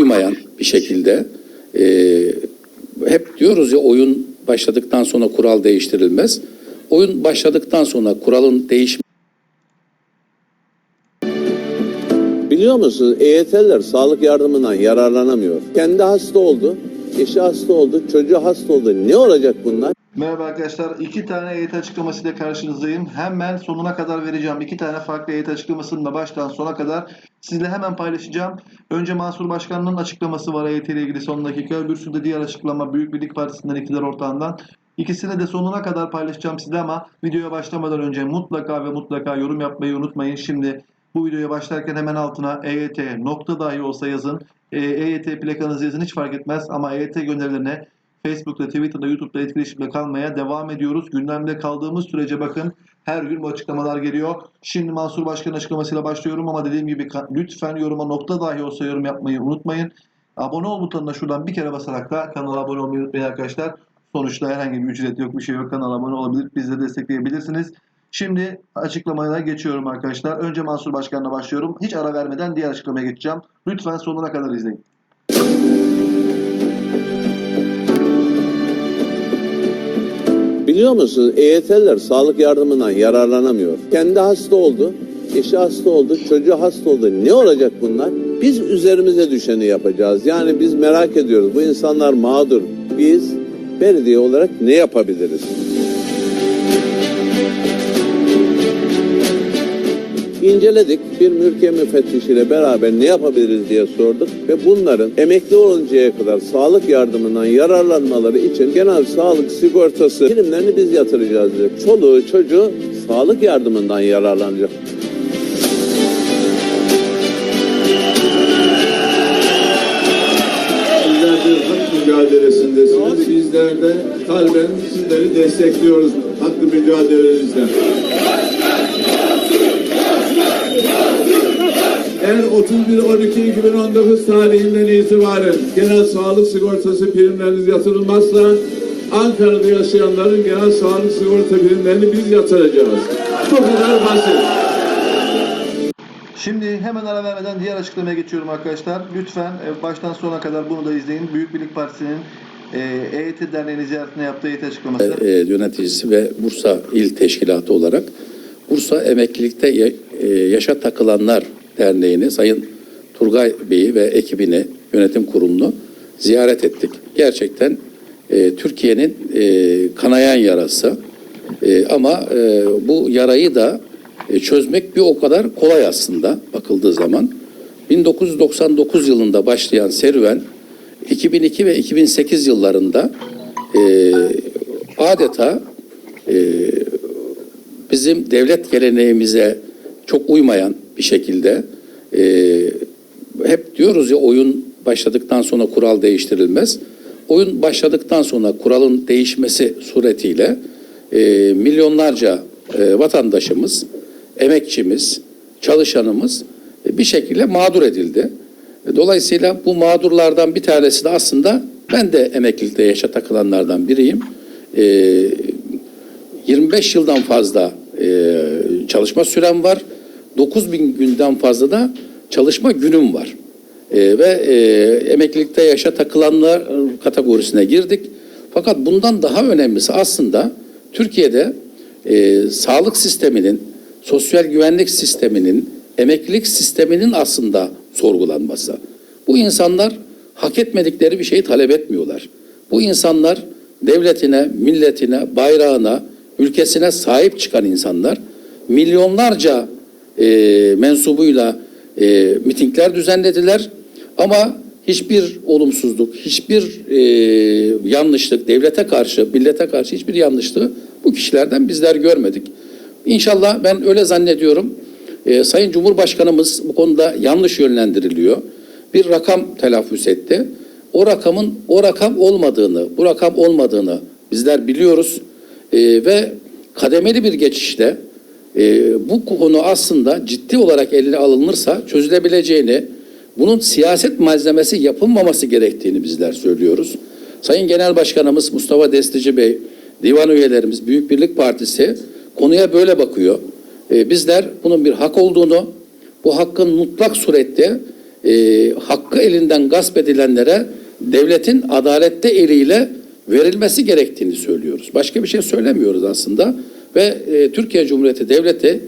uymayan bir şekilde e, hep diyoruz ya oyun başladıktan sonra kural değiştirilmez. Oyun başladıktan sonra kuralın değişmesi Biliyor musunuz EYT'liler sağlık yardımından yararlanamıyor. Kendi hasta oldu, eşi hasta oldu, çocuğu hasta oldu. Ne olacak bunlar? Merhaba arkadaşlar. İki tane EYT açıklamasıyla karşınızdayım. Hemen sonuna kadar vereceğim. İki tane farklı EYT açıklamasını da baştan sona kadar sizle hemen paylaşacağım. Önce Mansur Başkan'ın açıklaması var EYT ile ilgili son dakika. Öbürsü de diğer açıklama Büyük Birlik Partisi'nden iktidar ortağından. İkisini de sonuna kadar paylaşacağım size ama videoya başlamadan önce mutlaka ve mutlaka yorum yapmayı unutmayın. Şimdi bu videoya başlarken hemen altına EYT nokta dahi olsa yazın. E, EYT plakanızı yazın hiç fark etmez ama EYT gönderilerine Facebook'ta, Twitter'da, YouTube'da etkileşimde kalmaya devam ediyoruz. Gündemde kaldığımız sürece bakın her gün bu açıklamalar geliyor. Şimdi Mansur Başkan'ın açıklamasıyla başlıyorum ama dediğim gibi lütfen yoruma nokta dahi olsa yorum yapmayı unutmayın. Abone ol butonuna şuradan bir kere basarak da kanala abone olmayı unutmayın arkadaşlar. Sonuçta herhangi bir ücret yok, bir şey yok. Kanala abone olabilir, de destekleyebilirsiniz. Şimdi açıklamaya geçiyorum arkadaşlar. Önce Mansur Başkan'la başlıyorum. Hiç ara vermeden diğer açıklamaya geçeceğim. Lütfen sonuna kadar izleyin. Biliyor musunuz EYT'liler sağlık yardımından yararlanamıyor. Kendi hasta oldu, eşi hasta oldu, çocuğu hasta oldu. Ne olacak bunlar? Biz üzerimize düşeni yapacağız. Yani biz merak ediyoruz. Bu insanlar mağdur. Biz belediye olarak ne yapabiliriz? İnceledik. Bir mülkiye müfettişiyle beraber ne yapabiliriz diye sorduk ve bunların emekli oluncaya kadar sağlık yardımından yararlanmaları için genel sağlık sigortası primlerini biz yatıracağız dedik. Çoluğu çocuğu sağlık yardımından yararlanacak. Mücadelesindesiniz. Bizler de kalben sizleri destekliyoruz hakkı mücadelenizde. Eğer 31-12-2019 tarihinden itibaren genel sağlık sigortası primleriniz yatırılmazsa Ankara'da yaşayanların genel sağlık sigorta primlerini biz yatıracağız. Bu kadar basit. Şimdi hemen ara vermeden diğer açıklamaya geçiyorum arkadaşlar. Lütfen e, baştan sona kadar bunu da izleyin. Büyük Birlik Partisi'nin e, EYT Derneği'nin ziyaretine yaptığı EYT açıklaması. e, yöneticisi ve Bursa İl Teşkilatı olarak Bursa Emeklilikte Ya- e, Yaşa Takılanlar Derneği'ni Sayın Turgay Bey'i ve ekibini, yönetim kurulunu ziyaret ettik. Gerçekten e, Türkiye'nin e, kanayan yarası E, ama e, bu yarayı da e, çözmek bir o kadar kolay aslında bakıldığı zaman. 1999 yılında başlayan serüven 2002 ve 2008 yıllarında e, adeta e, bizim devlet geleneğimize çok uymayan bir şekilde e, hep diyoruz ya oyun başladıktan sonra kural değiştirilmez. Oyun başladıktan sonra kuralın değişmesi suretiyle e, milyonlarca e, vatandaşımız, emekçimiz, çalışanımız e, bir şekilde mağdur edildi. E, Dolayısıyla bu mağdurlardan bir tanesi de aslında ben de emeklilikte yaşa takılanlardan biriyim. E, 25 yıldan fazla e, çalışma sürem var. 9 bin günden fazla da çalışma günüm var. E, ve e, emeklilikte yaşa takılanlar kategorisine girdik. Fakat bundan daha önemlisi aslında Türkiye'de e, sağlık sisteminin, sosyal güvenlik sisteminin, emeklilik sisteminin aslında sorgulanması. Bu insanlar hak etmedikleri bir şeyi talep etmiyorlar. Bu insanlar devletine, milletine, bayrağına, ülkesine sahip çıkan insanlar milyonlarca e, mensubuyla e, mitingler düzenlediler ama hiçbir olumsuzluk, hiçbir e, yanlışlık, devlete karşı, millete karşı hiçbir yanlışlığı bu kişilerden bizler görmedik. İnşallah ben öyle zannediyorum. E, Sayın Cumhurbaşkanımız bu konuda yanlış yönlendiriliyor. Bir rakam telaffuz etti. O rakamın o rakam olmadığını, bu rakam olmadığını bizler biliyoruz. E, ve kademeli bir geçişle e, bu konu aslında ciddi olarak eline alınırsa çözülebileceğini, bunun siyaset malzemesi yapılmaması gerektiğini bizler söylüyoruz. Sayın Genel Başkanımız Mustafa Destici Bey, divan üyelerimiz, Büyük Birlik Partisi konuya böyle bakıyor. E, bizler bunun bir hak olduğunu, bu hakkın mutlak surette e, hakkı elinden gasp edilenlere devletin adalette eliyle verilmesi gerektiğini söylüyoruz. Başka bir şey söylemiyoruz aslında ve e, Türkiye Cumhuriyeti Devleti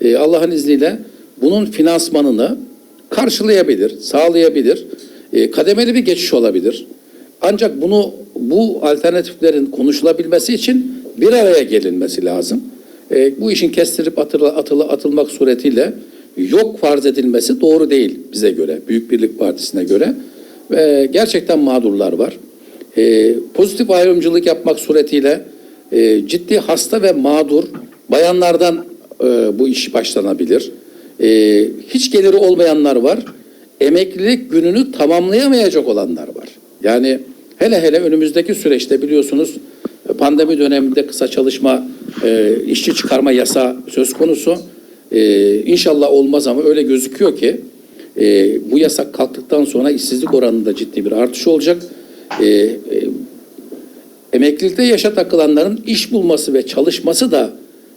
e, Allah'ın izniyle bunun finansmanını karşılayabilir, sağlayabilir. E, kademeli bir geçiş olabilir. Ancak bunu bu alternatiflerin konuşulabilmesi için bir araya gelinmesi lazım. E, bu işin kestirip atılı, atılı, atılmak suretiyle yok farz edilmesi doğru değil bize göre, Büyük Birlik Partisi'ne göre. Ve gerçekten mağdurlar var. E, pozitif ayrımcılık yapmak suretiyle e, ciddi hasta ve mağdur bayanlardan e, bu iş başlanabilir. E, hiç geliri olmayanlar var. Emeklilik gününü tamamlayamayacak olanlar var. Yani hele hele önümüzdeki süreçte biliyorsunuz pandemi döneminde kısa çalışma, e, işçi çıkarma yasa söz konusu. E, inşallah olmaz ama öyle gözüküyor ki e, bu yasak kalktıktan sonra işsizlik oranında ciddi bir artış olacak. E, e, emeklilikte yaşa takılanların iş bulması ve çalışması da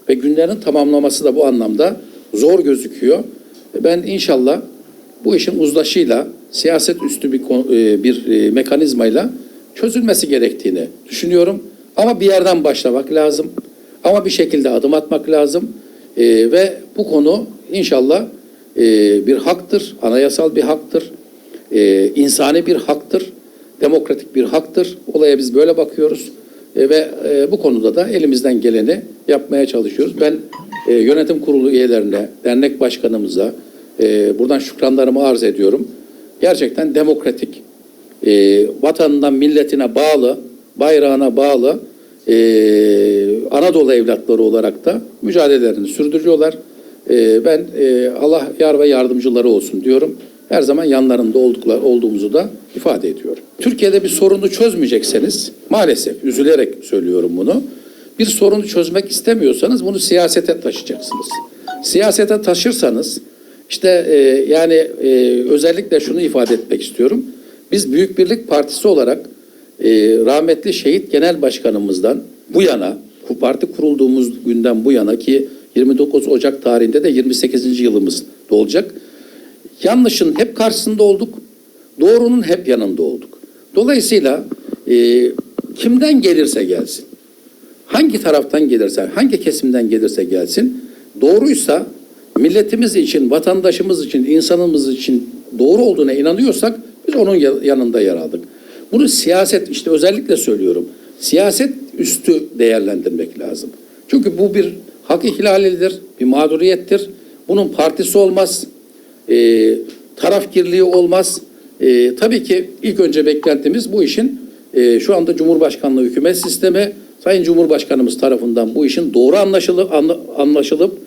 ve günlerini tamamlaması da bu anlamda zor gözüküyor. Ben inşallah bu işin uzlaşıyla siyaset üstü bir e, bir e, mekanizmayla çözülmesi gerektiğini düşünüyorum. Ama bir yerden başlamak lazım. Ama bir şekilde adım atmak lazım. E, ve bu konu inşallah e, bir haktır, anayasal bir haktır, e, insani bir haktır, demokratik bir haktır. Olaya biz böyle bakıyoruz. E, ve e, bu konuda da elimizden geleni yapmaya çalışıyoruz. Ben e, yönetim kurulu üyelerine, dernek başkanımıza e, buradan şükranlarımı arz ediyorum. Gerçekten demokratik, e, vatanından milletine bağlı, bayrağına bağlı e, Anadolu evlatları olarak da mücadelelerini sürdürüyorlar. E, ben e, Allah yar ve yardımcıları olsun diyorum. Her zaman yanlarında olduklar, olduğumuzu da ifade ediyorum. Türkiye'de bir sorunu çözmeyecekseniz, maalesef üzülerek söylüyorum bunu, bir sorunu çözmek istemiyorsanız bunu siyasete taşıyacaksınız. Siyasete taşırsanız, işte e, yani e, özellikle şunu ifade etmek istiyorum. Biz Büyük Birlik Partisi olarak e, rahmetli şehit genel başkanımızdan bu yana, parti kurulduğumuz günden bu yana ki 29 Ocak tarihinde de 28. yılımız da olacak. Yanlışın hep karşısında olduk, doğrunun hep yanında olduk. Dolayısıyla e, kimden gelirse gelsin, hangi taraftan gelirse, hangi kesimden gelirse gelsin, doğruysa milletimiz için, vatandaşımız için, insanımız için doğru olduğuna inanıyorsak biz onun ya- yanında yer aldık. Bunu siyaset, işte özellikle söylüyorum, siyaset üstü değerlendirmek lazım. Çünkü bu bir hak ihlalidir, bir mağduriyettir. Bunun partisi olmaz, e, tarafkirliği olmaz. E, tabii ki ilk önce beklentimiz bu işin e, şu anda Cumhurbaşkanlığı hükümet sistemi Sayın Cumhurbaşkanımız tarafından bu işin doğru anlaşılıp anla- anlaşılıp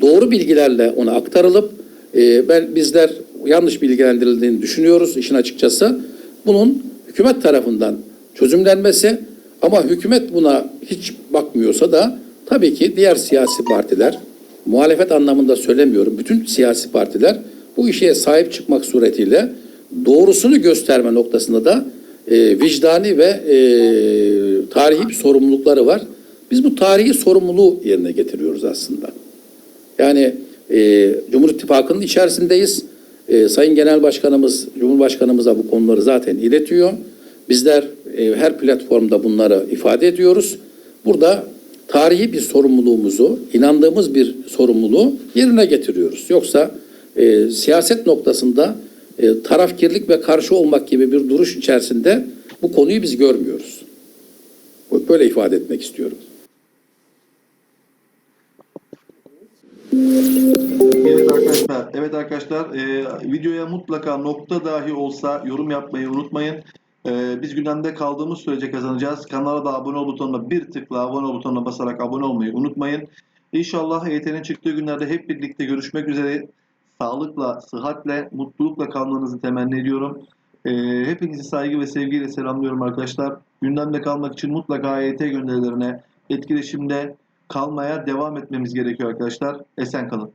doğru bilgilerle ona aktarılıp e, ben bizler yanlış bilgilendirildiğini düşünüyoruz işin açıkçası. Bunun hükümet tarafından çözümlenmesi ama hükümet buna hiç bakmıyorsa da tabii ki diğer siyasi partiler muhalefet anlamında söylemiyorum. Bütün siyasi partiler bu işe sahip çıkmak suretiyle doğrusunu gösterme noktasında da e, vicdani ve e, tarihi bir sorumlulukları var. Biz bu tarihi sorumluluğu yerine getiriyoruz aslında. Yani e, Cumhur İttifakı'nın içerisindeyiz. E, Sayın Genel Başkanımız, Cumhurbaşkanımıza bu konuları zaten iletiyor. Bizler e, her platformda bunları ifade ediyoruz. Burada tarihi bir sorumluluğumuzu, inandığımız bir sorumluluğu yerine getiriyoruz. Yoksa e, siyaset noktasında e, tarafkirlik ve karşı olmak gibi bir duruş içerisinde bu konuyu biz görmüyoruz. Böyle ifade etmek istiyorum. Evet arkadaşlar, evet arkadaşlar e, videoya mutlaka nokta dahi olsa yorum yapmayı unutmayın. E, biz gündemde kaldığımız sürece kazanacağız. Kanala da abone ol butonuna bir tıkla abone ol butonuna basarak abone olmayı unutmayın. İnşallah EYT'nin çıktığı günlerde hep birlikte görüşmek üzere. Sağlıkla, sıhhatle, mutlulukla kalmanızı temenni ediyorum. E, hepinizi saygı ve sevgiyle selamlıyorum arkadaşlar. Gündemde kalmak için mutlaka EYT gönderilerine etkileşimde kalmaya devam etmemiz gerekiyor arkadaşlar. Esen kalın.